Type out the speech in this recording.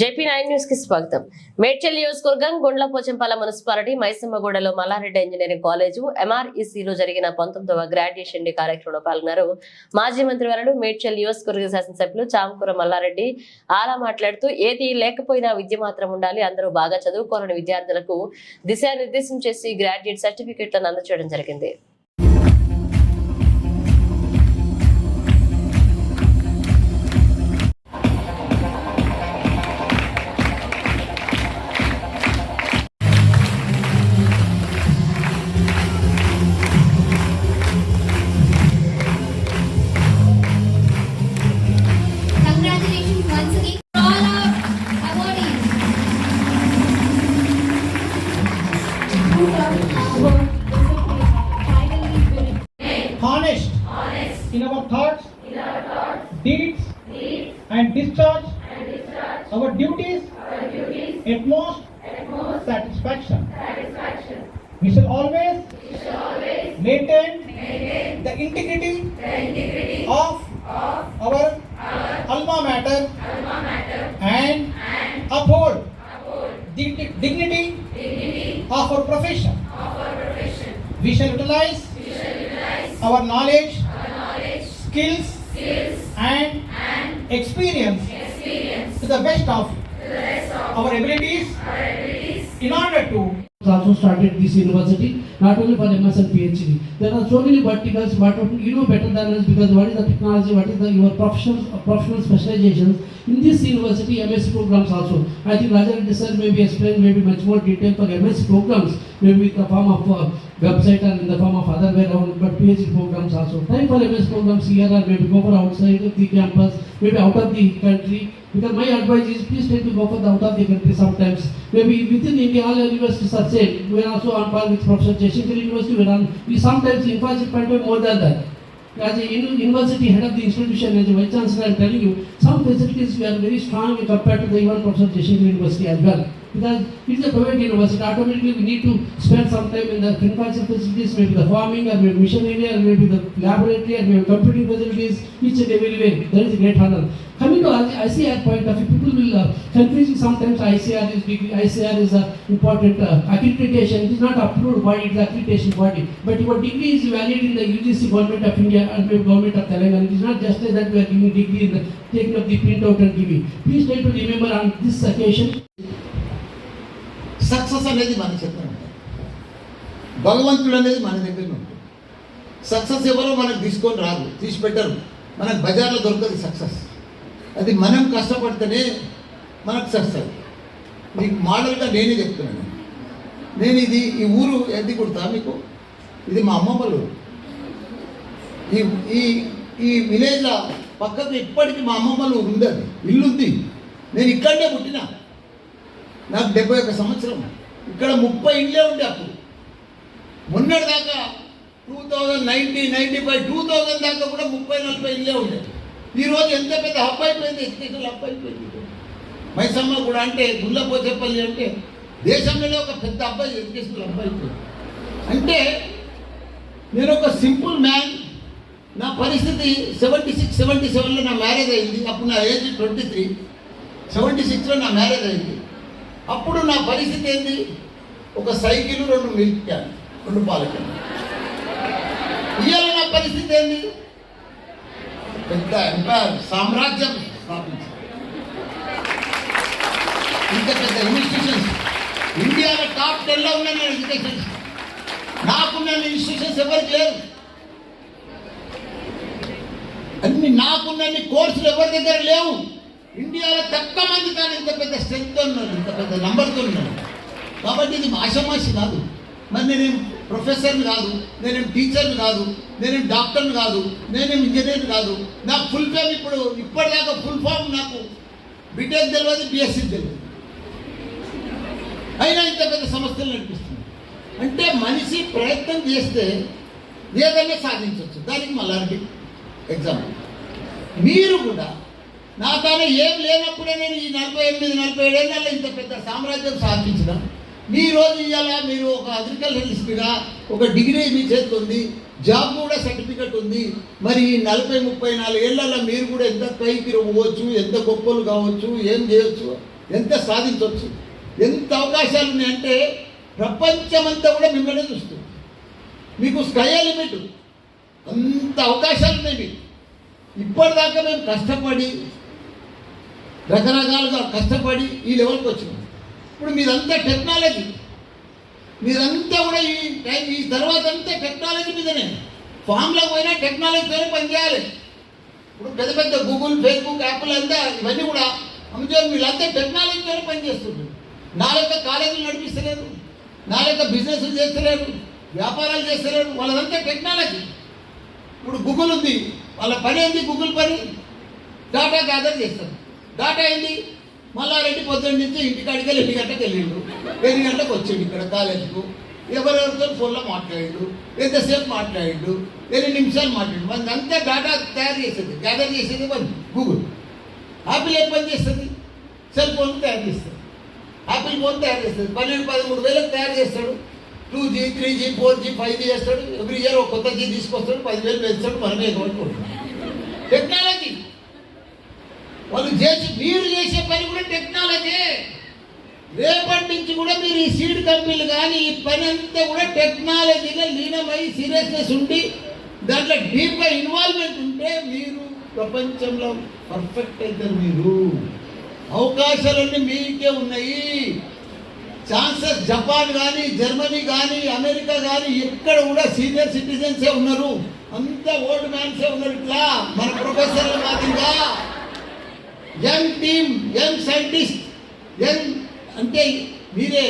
JP nine న్యూస్కి స్వాగతం. మేడ్చల్ నియోజకవర్గం గుండ్లపోచంపాల మున్సిపాలిటీ మైసమ్మగూడలో మల్లారెడ్డి ఇంజనీరింగ్ కాలేజు ఎంఆర్ఈసీలో జరిగిన పంతొమ్మిదవ గ్రాడ్యుయేషన్ డే కార్యక్రమంలో పాల్గొన్నారు. మాజీ మంత్రి వరుడు మేడ్చల్ నియోజకవర్గ శాసనసభ్యులు చామకూర మల్లారెడ్డి ఆలా మాట్లాడుతూ ఏది లేకపోయినా విద్య మాత్రం ఉండాలి అందరూ బాగా చదువుకోవాలని విద్యార్థులకు దిశానిర్దేశం చేసి గ్రాడ్యుయేట్ సర్టిఫికెట్లను అందచేయడం జరిగింది. deeds, deeds and, discharge and discharge our duties, our duties at most, at most satisfaction. satisfaction. We shall always, we shall always maintain, maintain the integrity, the integrity of, of our, our alma mater, alma mater and, and uphold, uphold the dignity, dignity of, our profession. of our profession. We shall utilize, we shall utilize our knowledge, our knowledge skills, and, experience, to the best of, our abilities, in order to also started this university, not only for MS and PhD. There are so many verticals, but you know better than us because what is the technology, what is the your professional uh, professional specializations. In this university, MS programs also. I think Raja Reddy sir maybe explain maybe much more detail for MS programs, maybe in the form of uh, website or in the form of other way around, but PhD programs also. Time for MS programs here or maybe go for outside the campus, maybe out of the country. Because my advice is please try to go for the out of the country sometimes. Maybe within India, all universities are same. We are also on par with Professor Jayashankar University. We on, we sometimes infrastructure point more than that. As a university head of the institution, as a vice chancellor, I am telling you, some facilities we are very strong compared to the even Professor Jayashankar University as well. Because it is a private university, automatically we need to spend some time in the infrastructure facilities, maybe the farming, or maybe the mission area, or maybe the laboratory, or maybe the computing facilities, each and every way. There is a great honor. Coming to ICR point of view, people will uh, sometimes ICR is big, ICR is a important uh, accreditation. It is not approved by is accreditation body. But your degree is valid in the UGC government of India and maybe government of Telangana. It is not just that we are giving degree in the taking of the printout and giving. Please try to remember on this occasion success అనేది మన చెప్పిన భగవంతుడు అనేది మన దగ్గర ఉంటుంది. Success ఎవరో మనకు తీసుకొని రాదు తీసి పెట్టరు మనకు బజార్లో దొరకదు సక్సెస్ అది మనం కష్టపడితేనే మనకు సక్సెస్ మీకు మోడల్గా నేనే చెప్తున్నాను నేను. ఇది ఈ ఊరు ఎంత కుడతా మీకు? ఇది మా అమ్మమ్మలు ఈ ఈ ఈ విలేజ్లో పక్కకు ఇప్పటికీ మా అమ్మమ్మలు ఉంది అది. నేను ఇక్కడనే పుట్టినా. నాకు డెబ్బై ఒక సంవత్సరం. ఇక్కడ ముప్పై ఇండ్లే ఉండే అప్పుడు. మొన్నటి దాకా two thousand ninety ninety five two thousand దాకా కూడా ముప్పై నలభై ఇండ్లే ఉండే. ఈరోజు ఎంత పెద్ద హబ్ అయిపోయింది ఎడ్యుకేషన్ హబ్ అయిపోయింది. మైసమ్మ కూడా అంటే గుల్లపోచేపల్లి అంటే దేశంలోనే ఒక పెద్ద అబ్బాయి ఎడ్యుకేషన్ హబ్ అయిపోయింది. అంటే నేను ఒక సింపుల్ మ్యాన్. నా పరిస్థితి సెవెంటీ సిక్స్ సెవెంటీ సెవెన్లో నా మ్యారేజ్ అయింది. అప్పుడు నా ఏజ్ ట్వంటీ త్రీ. సెవెంటీ సిక్స్లో నా మ్యారేజ్ అయింది. అప్పుడు నా పరిస్థితి ఏంది? ఒక సైకిల్ రెండు మిల్క్ క్యాన్ రెండు పాల క్యాన్. ఇవాళ నా పరిస్థితి ఏంది? పెద్ద ఎంపైర్ సామ్రాజ్యం స్థాపించారు. ఇంత పెద్ద ఇన్స్టిట్యూషన్స్ ఇండియాలో టాప్ టెన్లో ఉన్న నేను ఎడ్యుకేషన్స్ నాకున్న ఇన్స్టిట్యూషన్స్ ఎవరికి లేవు అన్ని నాకున్నన్ని కోర్సులు ఎవరి దగ్గర లేవు? ఇండియాలో తక్కువ మంది కానీ ఇంత పెద్ద స్ట్రెంగ్త్ ఉన్నాడు ఇంత పెద్ద నంబర్తో ఉన్నారు. కాబట్టి ఇది మాషమాషి కాదు. మరి నేనేం ప్రొఫెసర్ని కాదు నేనేం టీచర్ని కాదు నేనేం డాక్టర్ని కాదు నేనేం ఇంజనీర్ కాదు. నాకు ఫుల్ ఫామ్ ఇప్పుడు ఇప్పటిదాకా ఫుల్ ఫామ్ నాకు బీటెక్ తెలియదు బిఎస్సీ తెలియదు అయినా ఇంత పెద్ద సమస్యలు నడిపిస్తుంది అంటే మనిషి ప్రయత్నం చేస్తే ఏదైనా సాధించవచ్చు. దానికి మళ్ళీ ఎగ్జాంపుల్ మీరు కూడా నా తాను ఏం లేనప్పుడే నేను ఈ నలభై ఎనిమిది నలభై ఏడేళ్ళలో ఇంత పెద్ద సామ్రాజ్యం సాధించిన మీ రోజు ఇవాళ మీరు ఒక అగ్రికల్చరిస్ట్గా ఒక డిగ్రీ మీ చేతిలో ఉంది జాబ్ కూడా సర్టిఫికెట్ ఉంది. మరి ఈ నలభై ముప్పై నాలుగేళ్ళలో మీరు కూడా ఎంత పైకి పోవచ్చు ఎంత గొప్పలు కావచ్చు ఏం చేయొచ్చు ఎంత సాధించవచ్చు ఎంత అవకాశాలు ఉన్నాయంటే ప్రపంచమంతా కూడా మిమ్మల్ని చూస్తుంది. మీకు స్కై లిమిట్ అంత అవకాశాలు ఉన్నాయి మీకు. ఇప్పటిదాకా మేము కష్టపడి రకరకాలుగా కష్టపడి ఈ లెవెల్కి వచ్చినాం. ఇప్పుడు మీదంతా టెక్నాలజీ మీదంతా కూడా ఈ టైం ఈ తర్వాత అంతా టెక్నాలజీ మీదనే ఫామ్లో పోయినా టెక్నాలజీతోనే పనిచేయాలి. ఇప్పుడు పెద్ద పెద్ద గూగుల్ ఫేస్బుక్ యాప్లు అంతా ఇవన్నీ కూడా అమెజాన్ వీళ్ళంతా టెక్నాలజీతోనే పనిచేస్తుంది. నా యొక్క కాలేజీలు నడిపిస్తలేరు. నా యొక్క బిజినెస్ చేస్తలేరు. వ్యాపారాలు చేస్తలేరు. వాళ్ళదంతా టెక్నాలజీ ఇప్పుడు గూగుల్ ఉంది. వాళ్ళ పని ఏంది? గూగుల్ పని. డాటా గ్యాదర్ చేస్తారు. డాటా ఏంది? మల్లారెడ్డి పొద్దున్న నుంచి ఇంటికాడికి వెళ్ళి ఎన్ని గంటలకు వెళ్ళిండు ఎన్ని గంటలకు వచ్చిండు ఇక్కడ కాలేజీకు? ఎవరెవరితో ఫోన్లో మాట్లాడిండు ఎంతసేపు మాట్లాడిండు ఎన్ని నిమిషాలు మాట్లాడు మన అంతా డాటా తయారు చేసేది. గ్యాదర్ చేసేది మన గూగుల్ యాపిల్ ఏం పని చేస్తుంది? సెల్ ఫోన్ తయారు చేస్తుంది. యాపిల్ ఫోన్ తయారు చేస్తుంది. పన్నెండు పదమూడు వేలకు తయారు చేస్తాడు. Two G three G four G five G చేస్తాడు. ఎవ్రీ ఇయర్ ఒక కొత్త జీ తీసుకొస్తాడు. పదివేలు పెంచాడు మనమే కొనుక్కుంటాం టెక్నాలజీ వాళ్ళు చేసి మీరు చేసే పని కూడా టెక్నాలజీ రేపటి నుంచి కూడా మీరు ఈ సీడ్ కంపెనీలు కానీ ఈ పని అంతా కూడా టెక్నాలజీలో లీనమై సీరియస్నెస్ ఉండి దాంట్లో డీప్గా ఇన్వాల్వ్మెంట్ ఉంటే మీరు ప్రపంచంలో పర్ఫెక్ట్ అవుతారు మీరు. అవకాశాలన్నీ మీకే ఉన్నాయి. ఛాన్సెస్ జపాన్ కానీ జర్మనీ కానీ అమెరికా కానీ ఎక్కడ కూడా సీనియర్ సిటిజన్సే ఉన్నారు. అంతా ఓల్డ్ మ్యాన్సే ఉన్నారు ఇట్లా. మన ప్రొఫెసర్ల మాదిరిగా. young team young scientist young అంటే మీరే